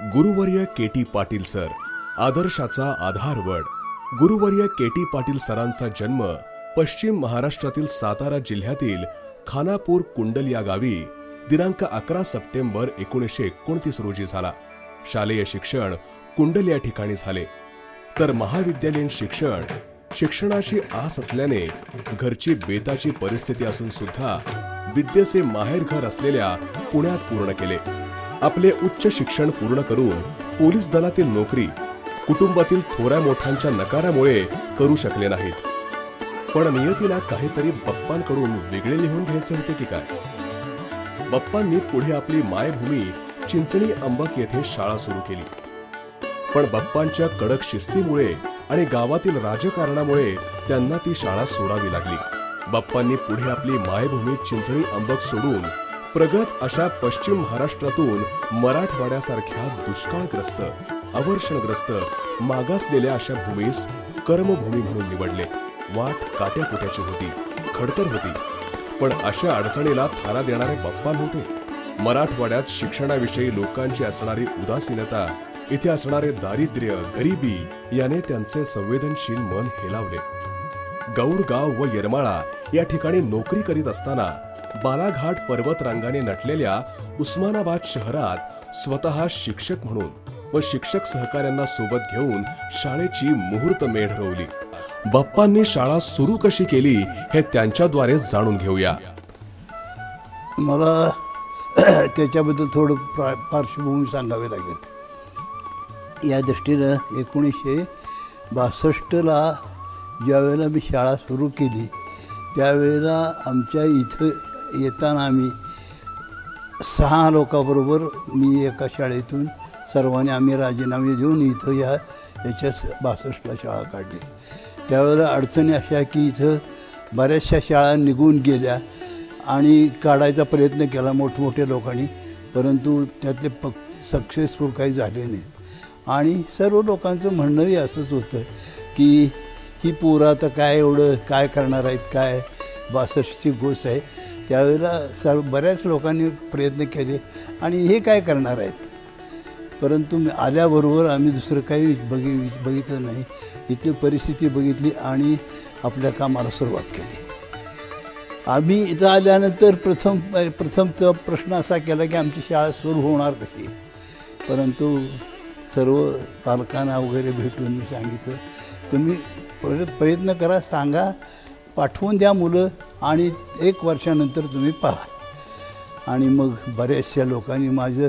गुरुवर्य K T Patil sir आदर्शाचा आधारवड गुरुवर्य के टी पाटील सरांचा जन्म पश्चिम महाराष्ट्रातील सातारा जिल्ह्यातील खानापूर कुंडल या गावी दिनांक अकरा सप्टेंबर एकोणीसशे एकोणतीस रोजी झाला. शालेय शिक्षण कुंडल या ठिकाणी झाले. तर महाविद्यालयीन शिक्षण शिक्षणाची आस असल्याने घरची बेताची परिस्थिती असून सुद्धा विद्येचे माहेरघर असलेल्या पुण्यात पूर्ण केले. आपले उच्च शिक्षण पूर्ण करून पोलीस दलातील नोकरी कुटुंबातील थोड्या मोठ्यांच्या नकारामुळे करू शकले नाहीत. पण नियतीला काहीतरी बप्पांकडून वेगळे लिहून घ्यायचे होते की काय? बप्पांनी पुढे आपली मायभूमी चिंचणी अंबक येथे शाळा सुरू केली. पण बाप्पांच्या कडक शिस्तीमुळे आणि गावातील राजकारणामुळे त्यांना ती शाळा सोडावी लागली. बाप्पांनी पुढे आपली मायभूमी चिंचणी अंबक सोडून प्रगत अशा पश्चिम महाराष्ट्रातून मराठवाड्यासारख्या दुष्काळग्रस्त अवर्षणग्रस्त मागासलेल्या अशा भूमीस कर्मभूमी म्हणून निवडले. वाट काट्याकुट्याची होती खडतर होती. पण अशा अडचणीला थारा देणारे बाप्पा नव्हते. मराठवाड्यात शिक्षणाविषयी लोकांची असणारी उदासीनता इथे असणारे दारिद्र्य गरिबी याने त्यांचे संवेदनशील मन हेलावले. गौड गाव व येरमाळा या ठिकाणी नोकरी करीत असताना बालाघाट पर्वत रांगाने नटलेल्या उस्मानाबाद शहरात स्वतः शिक्षक म्हणून व शिक्षक सहकाऱ्यांना सोबत घेऊन शाळेची मुहूर्त मेढ रोवली. बाप्पांनी शाळा सुरू कशी केली हे त्यांच्याद्वारे जाणून घेऊया. मला त्याच्याबद्दल थोडं प्रा पार्श्वभूमी सांगावी लागेल. या दृष्टीनं एकोणीसशे बासष्टला ज्यावेळेला मी शाळा सुरू केली त्यावेळेला आमच्या इथं येताना आम्ही सहा लोकांबरोबर मी एका शाळेतून सर्वांनी आम्ही राजीनामे देऊन इथं या याच्या बासष्टला शाळा काढली. त्यावेळेला अडचणी अशा की इथं बऱ्याचशा शाळा निघून गेल्या आणि काढायचा प्रयत्न केला मोठमोठ्या लोकांनी परंतु त्यातले प सक्सेसफुल काही झाले नाही आणि सर्व लोकांचं म्हणणंही असंच होतं की ही पोरं आता काय एवढं काय करणार आहेत काय? बासष्टची गोष्ट आहे. त्यावेळेला सर्व बऱ्याच लोकांनी प्रयत्न केले आणि हे काय करणार आहेत? परंतु आल्याबरोबर आम्ही दुसरं काही बघि बघितलं नाही. इथली परिस्थिती बघितली आणि आपल्या कामाला सुरुवात केली. आम्ही इथं आल्यानंतर प्रथम प्रथम तर प्रश्न असा केला की आमची शाळा सुरू होणार कशी? परंतु सर्व पालकांना वगैरे भेटून मी सांगितलं तुम्ही परत प्रयत्न करा सांगा पाठवून द्या मुलं आणि एक वर्षानंतर तुम्ही पहा. आणि मग बऱ्याचशा लोकांनी माझं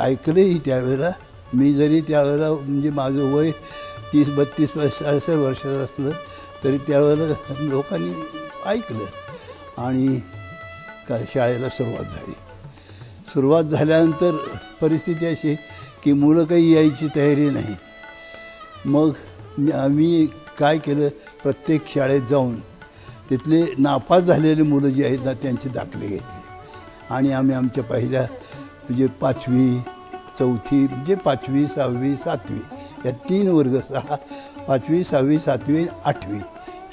ऐकलंही त्यावेळेला. मी जरी त्यावेळेला म्हणजे माझं वय तीस बत्तीस वर्ष वर्षाचं असलं तरी त्यावेळेला लोकांनी ऐकलं. आणि का शाळेला सुरुवात झाली. सुरुवात झाल्यानंतर परिस्थिती अशी की मुलं काही यायची तयारी नाही. मग मी आम्ही काय केलं? प्रत्येक शाळेत जाऊन तिथले नापास झालेले मुलं जी आहेत ना त्यांचे दाखले घेतले. आणि आम्ही आमच्या पहिल्या म्हणजे पाचवी चौथी म्हणजे पाचवी सहावी सातवी या तीन वर्ग सहा पाचवी सहावी सातवी आठवी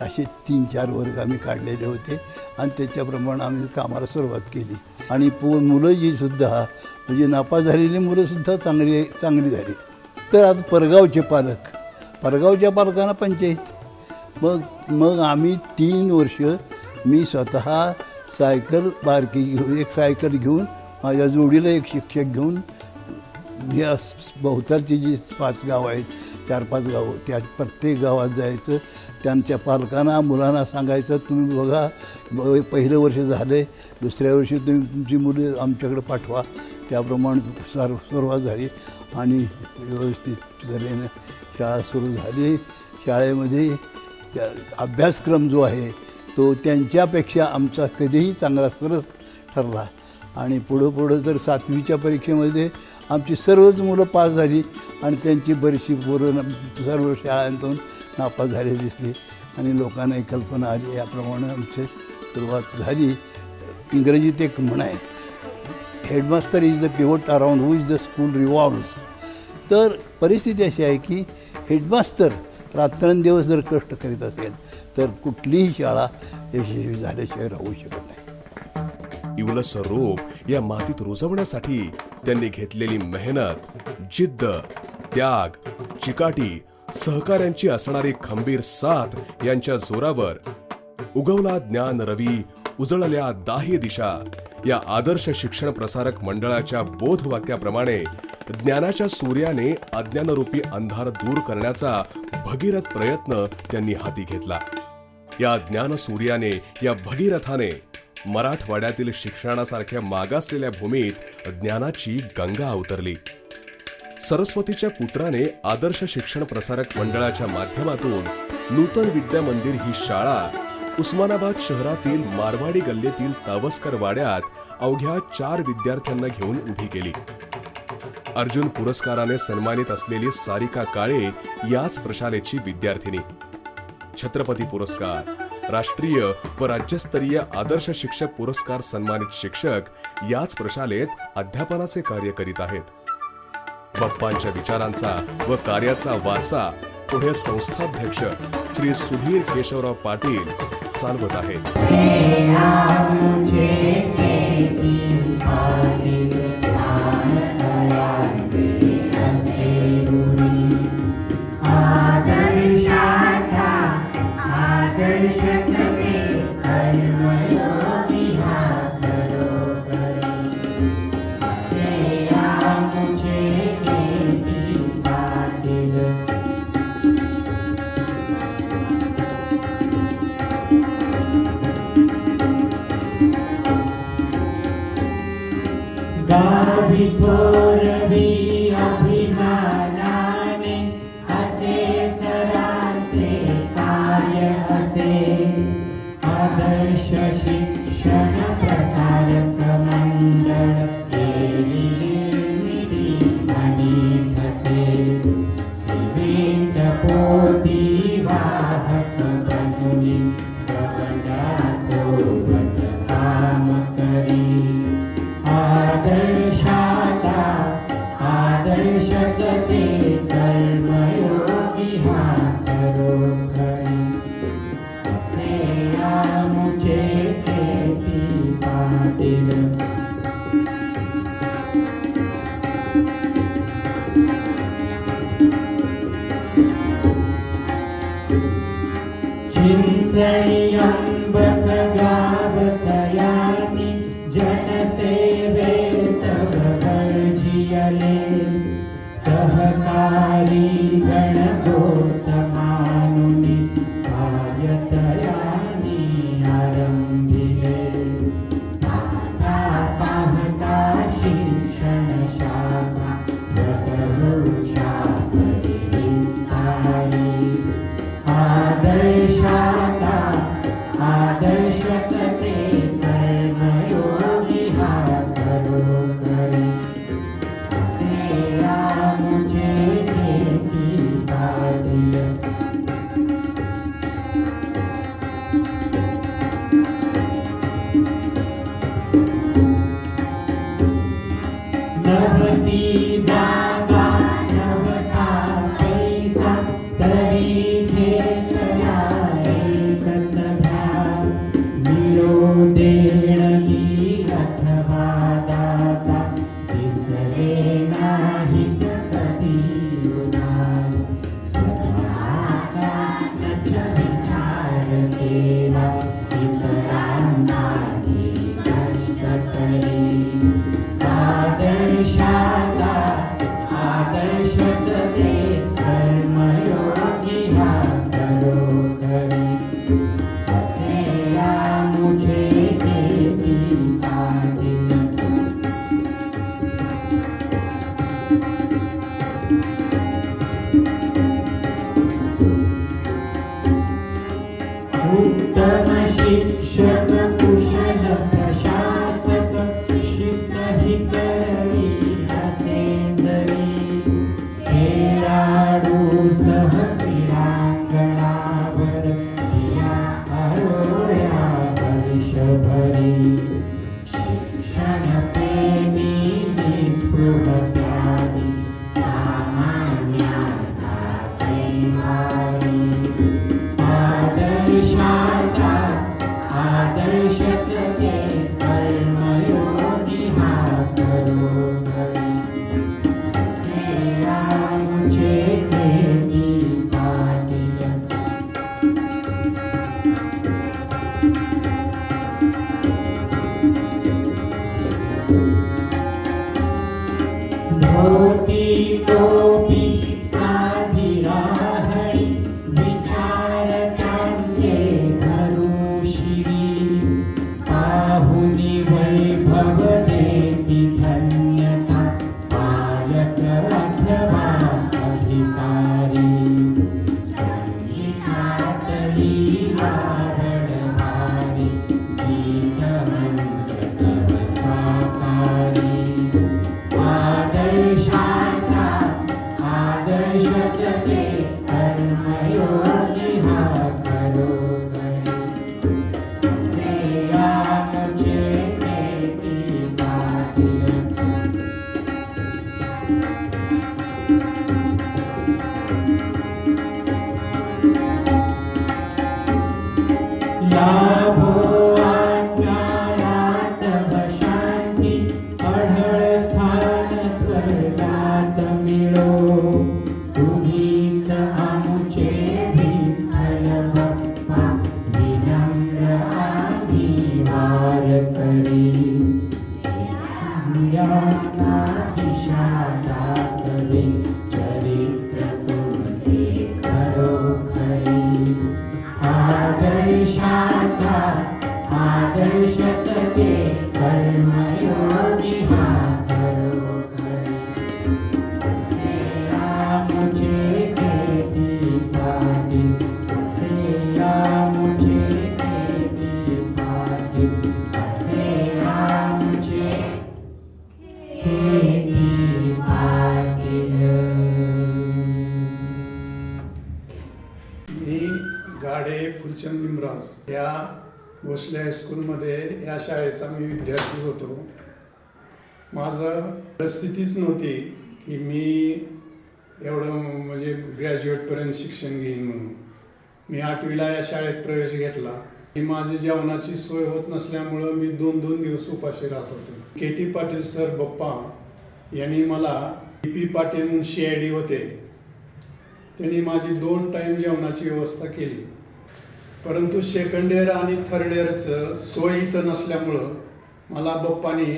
असे तीन चार वर्ग आम्ही काढलेले होते. आणि त्याच्याप्रमाणे आम्ही कामाला सुरुवात केली. आणि पो मुलं जी सुद्धा म्हणजे नापास झालेली मुलंसुद्धा चांगली चांगली झाली. तर आज परगावचे पालक परगावच्या पालकांना पंचायत मग मग आम्ही तीन वर्ष मी स्वतः सायकल बारकी घेऊन एक सायकल घेऊन माझ्या जोडीला एक शिक्षक घेऊन या भोवतालची जी पाच गावं आहेत चार पाच गावं त्या प्रत्येक गावात जायचं. त्यांच्या पालकांना मुलांना सांगायचं तुम्ही बघा पहिलं वर्ष झाले दुसऱ्या वर्षी तुम्ही तुमची मुलं आमच्याकडे पाठवा. त्याप्रमाणे सर्व सुरुवात झाली आणि व्यवस्थित तऱ्हेनं शाळा सुरू झाली. शाळेमध्ये अभ्यासक्रम जो आहे तो त्यांच्यापेक्षा आमचा कधीही चांगला सरस ठरला. आणि पुढं पुढं तर सातवीच्या परीक्षेमध्ये आमची सर्वच मुलं पास झाली आणि त्यांची बरीचशी पोरं सर्व शाळांतून नापास झालेली दिसली. आणि लोकांना एक कल्पना आली याप्रमाणे आमची सुरुवात झाली. इंग्रजीत एक म्हण आहे headmaster is the pivot around who is the school revolves तर परिस्थिती अशी आहे की हेडमास्टर रात्रंदिवस जर कष्ट करीत असेल तर कुठलीही शाळा यशस्वी झाल्याशिवाय राहू शकत नाही. इवलसं रोप या मातीत रुजवण्यासाठी त्यांनी घेतलेली मेहनत जिद्द त्याग चिकाटी सहकाऱ्यांची असणारी खंबीर साथ यांच्या जोरावर उगवला ज्ञान रवी उजळल्या दाही दिशा या आदर्श शिक्षण प्रसारक मंडळाच्या बोधवाक्याप्रमाणे ज्ञानाच्या सूर्याने अज्ञानरूपी अंधार दूर करण्याचा भगीरथ प्रयत्न त्यांनी हाती घेतला. या ज्ञान सूर्याने या भगीरथाने मराठवाड्यातील शिक्षणासारख्या मागासलेल्या भूमीत ज्ञानाची गंगा अवतरली. सरस्वतीच्या पुत्राने आदर्श शिक्षण प्रसारक मंडळाच्या माध्यमातून नूतन विद्या मंदिर ही शाळा उस्मानाबाद शहरातील मारवाडी गल्लीतील तावस्कर वाड्यात अवघ्या चार विद्यार्थ्यांना घेऊन उभी केली. अर्जुन पुरस्काराने सन्मानित असलेली सारिका काळे याच प्रशालेची विद्यार्थिनी. छत्रपती पुरस्कार राष्ट्रीय व राज्यस्तरीय आदर्श शिक्षक पुरस्कार सन्मानित शिक्षक याच प्रशालेत अध्यापनाचे कार्य करीत आहेत. बाप्पांच्या विचारांचा व कार्याचा वारसा पुढे संस्थाध्यक्ष श्री सुधीर केशवराव पाटील चालवत आहेत. गावी थोरवी अभिमानाने कधी তুমি क्लास या भोसले हायस्कूलमध्ये या शाळेचा मी विद्यार्थी होतो. माझं परिस्थितीच नव्हती की मी एवढं म्हणजे ग्रॅज्युएटपर्यंत शिक्षण घेईन म्हणून. मी आठवीला या शाळेत प्रवेश घेतला. मी माझी जेवणाची सोय होत नसल्यामुळं मी दोन दोन दिवस उपाशी राहत होतो. K T Patil sir Bappa यांनी मला डी पी पाटील म्हणून सी आय डी होते. त्यांनी माझी दोन टाईम जेवणाची व्यवस्था केली. परंतु सेकंड इयर आणि थर्ड इयरचं सोय इथं नसल्यामुळं मला बप्पानी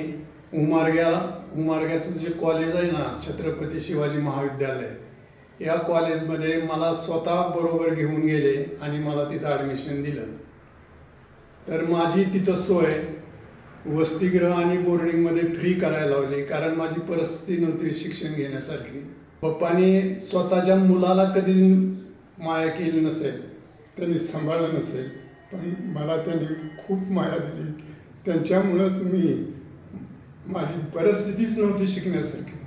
उमारग्याला उमारग्याचं जे कॉलेज आहे ना छत्रपती शिवाजी महाविद्यालय या कॉलेजमध्ये मला स्वतः बरोबर घेऊन गेले आणि मला तिथं ॲडमिशन दिलं. तर माझी तिथं सोय वसतिगृह आणि बोर्डिंगमध्ये फ्री करायला लावली कारण माझी परिस्थिती नव्हती शिक्षण घेण्यासारखी. पप्पानी स्वतःच्या मुलाला कधी माया केली नसेल. त्यांनी सांभाळलं नसेल पण मला त्यांनी खूप माया दिली. त्यांच्यामुळंच मी माझी परिस्थितीच नव्हती शिकण्यासारखी.